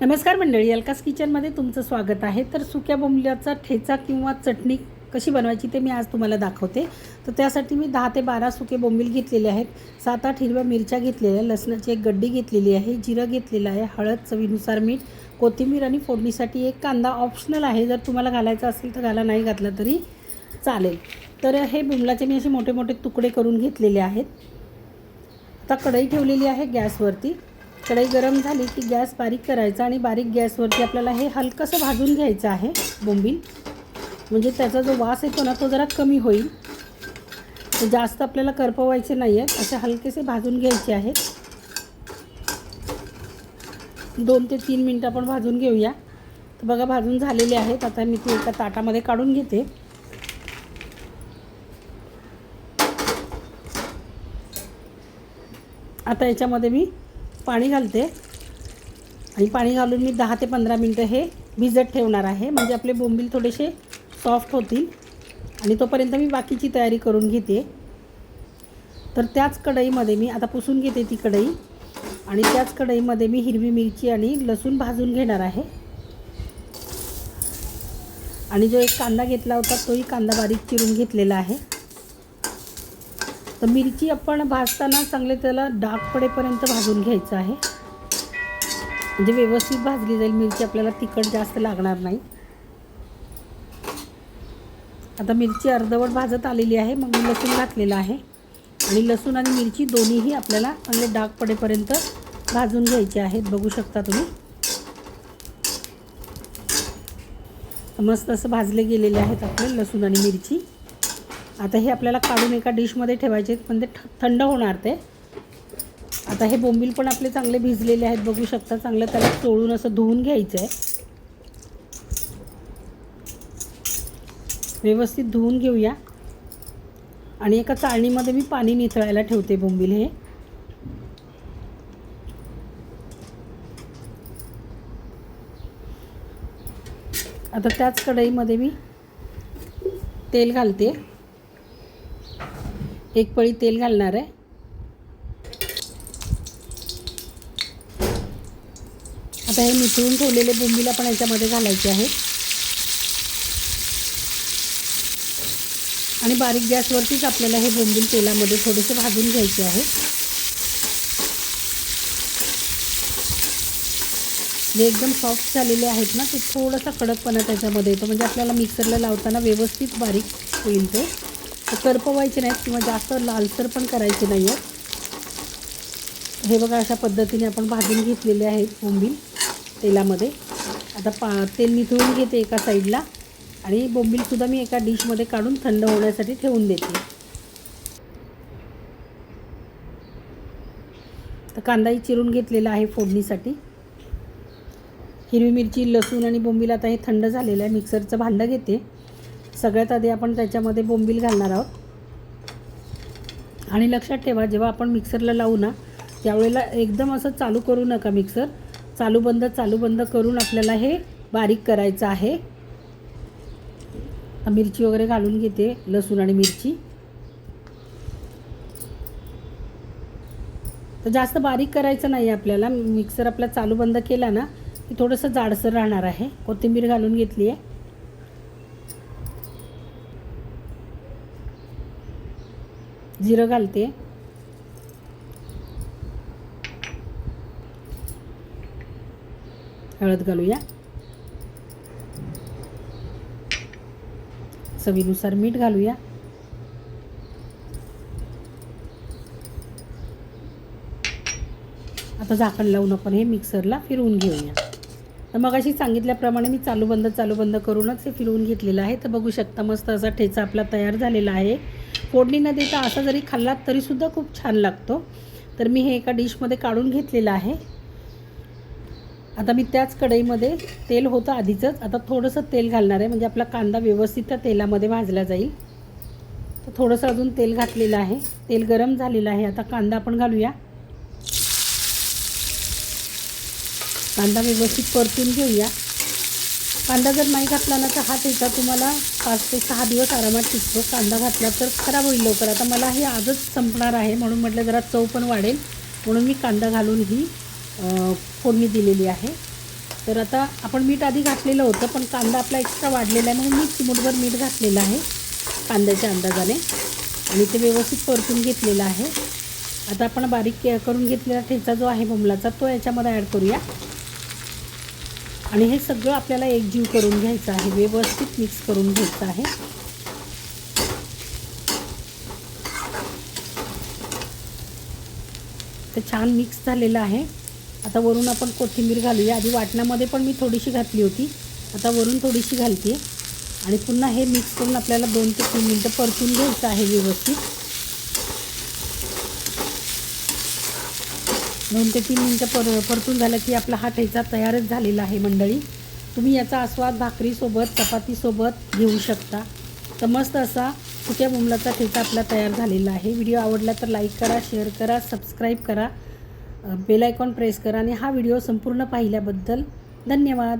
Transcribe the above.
नमस्कार मंडळी अलकास किचनमध्ये तुमचं स्वागत आहे. तर सुक्या बोंबल्याचा ठेचा किंवा चटणी कशी बनवायची ते मी आज तुम्हाला दाखवते. तर त्यासाठी मी दहा ते बारा सुके बोंबील घेतलेले आहेत. सात आठ हिरव्या मिरच्या घेतलेल्या लसणाची एक गड्डी घेतलेली आहे. जिरं घेतलेलं आहे. हळद चवीनुसार मीठ कोथिंबीर आणि फोडणीसाठी एक कांदा ऑप्शनल आहे. जर तुम्हाला घालायचा असेल तर घाला नाही घातला तरी चालेल. तर हे बोंबलाचे मी असे मोठे मोठे तुकडे करून घेतलेले आहेत. आता कढई ठेवलेली आहे गॅसवरती. कढई गरम झाली की गॅस बारीक करायचा आणि बारीक गॅसवरती आपल्याला हे हलकंसं भाजून घ्यायचं आहे बोंबील. म्हणजे त्याचा जो वास येतो ना तो जरा कमी होईल. तर जास्त आपल्याला करपवायचे नाही आहेत असे हलकेसे भाजून घ्यायचे आहेत दोन ते तीन मिनटं आपण भाजून घेऊया. तर बघा भाजून झालेले आहेत. आता मी ते एका ताटामध्ये काढून घेते. आता याच्यामध्ये मी पाणी घालते. आणि पाणी घालून मी दहा ते पंधरा मिनटं हे भिजत ठेवणार आहे. म्हणजे आपले बोंबील थोडेसे सॉफ्ट होतील. आणि तोपर्यंत मी बाकीची तयारी करून घेते. तर त्याच कढईमध्ये मी आता पुसून घेते ती कढई. आणि त्याच कढईमध्ये मी हिरवी मिरची आणि लसूण भाजून घेणार आहे. आणि जो एक कांदा घेतला होता तोही कांदा बारीक चिरून घेतलेला आहे. तर मिरची आपण भाजताना चांगले त्याला डाग पडेपर्यंत भाजून घ्यायचं आहे. म्हणजे व्यवस्थित भाजली जाईल मिरची आपल्याला तिखट जास्त लागणार नाही. आता मिरची अर्धवट भाजत आलेली आहे मग मी लसूण घातलेलं आहे. आणि लसूण आणि मिरची दोन्हीही आपल्याला चांगले डाग पडेपर्यंत भाजून घ्यायचे आहेत बघू शकता तुम्ही. मस्त असं भाजले गेलेले आहेत आपले लसूण आणि मिरची. आता हे आपल्याला काढून एका डिशमध्ये ठेवायचे आहेत पण ते थंड होणार ते. आता हे बोंबील पण आपले चांगले भिजलेले आहेत बघू शकता. चांगलं त्याला चोळून असं धुवून घ्यायचं आहे व्यवस्थित धुवून घेऊया. आणि एका चाळणीमध्ये मी पाणी निथळायला ठेवते बोंबील हे. आता त्याच कढईमध्ये मी तेल घालते. एक पळी तेल घालणार आहे. आता हे मिसळून ठेवलेले बोंबील आपण याच्यामध्ये घालायचे आहेत. आणि बारीक गॅसवरतीच आपल्याला हे बोंबील तेलामध्ये थोडेसे भाजून घ्यायचे आहे. जे एकदम सॉफ्ट झालेले आहेत ना ते थोडासा कडकपणा त्याच्यामध्ये येतो. म्हणजे आपल्याला मिक्सरला लावताना व्यवस्थित बारीक होईल ते. करपवायचे नाहीत किंवा जास्त लालसर पण करायचे नाही आहेत हे बघा अशा पद्धतीने आपण भाजून घेतलेले आहेत बोंबील तेलामध्ये. आता पा तेल निथळून घेते एका साईडला आणि बोंबीलसुद्धा मी एका डिशमध्ये काढून थंड होण्यासाठी ठेवून देते. तर कांदाही चिरून घेतलेला आहे फोडणीसाठी. हिरवी मिरची लसूण आणि बोंबील आता हे थंड झालेलं आहे. मिक्सरचं भांडं घेते. सगळ्यात आधी आपण त्याच्यामध्ये बोंबील घालणार आहोत. आणि लक्षात ठेवा जेव्हा आपण मिक्सरला लावू ना त्यावेळेला एकदम असं चालू करू नका मिक्सर. चालू बंद चालू बंद करून आपल्याला हे बारीक करायचं आहे. मिरची वगैरे घालून घेते लसूण आणि मिरची. तर जास्त बारीक करायचं नाही आपल्याला. मिक्सर आपला चालू बंद केला ना की थोडंसं जाडसर राहणार आहे. कोथिंबीर घालून घेतली आहे. जिरं घालते. हळद घालूया. चवीनुसार मीठ घालूया. आता झाकण लावून आपण हे मिक्सरला फिरवून घेऊया. तर मग अशी सांगितल्याप्रमाणे मी चालू बंद चालू बंद करूनच हे फिरवून घेतलेलं आहे. तर बघू शकता मस्त असा ठेचा आपला तयार झालेला आहे. फोडणी न देता असा जरी खाल्लात तरीसुद्धा खूप छान लागतो. तर मी हे एका डिशमध्ये काढून घेतलेलं आहे. आता मी त्याच कढईमध्ये तेल होतं आधीचंच. आता थोडंसं तेल घालणार आहे. म्हणजे आपला कांदा व्यवस्थित त्या तेलामध्ये भाजला जाईल. तर थोडंसं अजून तेल घातलेलं आहे. तेल गरम झालेलं आहे. आता कांदा आपण घालूया. कांदा व्यवस्थित परतून घेऊया. कांदा जर नाही घातला ना तर हा ठेचा तुम्हाला पाच ते सहा दिवस आरामात टिकतो. कांदा घातला तर खराब होईल लवकर. आता मला हे आजच संपणार आहे म्हणून म्हटलं जरा चव पण वाढेल. म्हणून मी कांदा घालून ही फोडणी दिलेली आहे. तर आता आपण मीठ आधी घातलेलं होतं पण कांदा आपला एक्स्ट्रा वाढलेला आहे म्हणून मी चिमूटभर मीठ घातलेलं आहे कांद्याच्या अंदाजाने. आणि ते व्यवस्थित परतून घेतलेलं आहे. आता आपण बारीक के- करून घेतलेला ठेचा जो आहे बोंबलाचा तो याच्यामध्ये ॲड करूया. आणि हे सगळं आपल्याला एकजीव करून घ्यायचं आहे व्यवस्थित मिक्स करून घ्यायचं आहे. ते छान मिक्स झालेलं आहे. आता वरून आपण कोथिंबीर घालूया. आधी वाटणामध्ये पण मी थोडीशी घातली होती. आता वरून थोडीशी घालते. आणि पुन्हा हे मिक्स करून आपल्याला दोन ते तीन मिनटं परतून घ्यायचं आहे व्यवस्थित. दोन ते तीन मिनटं पर परतून झालं की आपला हा ठेचा तयारच झालेला आहे मंडळी. तुम्ही याचा आस्वाद भाकरीसोबत चपातीसोबत घेऊ शकता. तर मस्त असा सुक्या बुमलाचा ठेचा आपला तयार झालेला आहे. व्हिडिओ आवडला तर लाईक करा शेअर करा सबस्क्राईब करा. बेलायकॉन प्रेस करा आणि हा व्हिडिओ संपूर्ण पाहिल्याबद्दल धन्यवाद.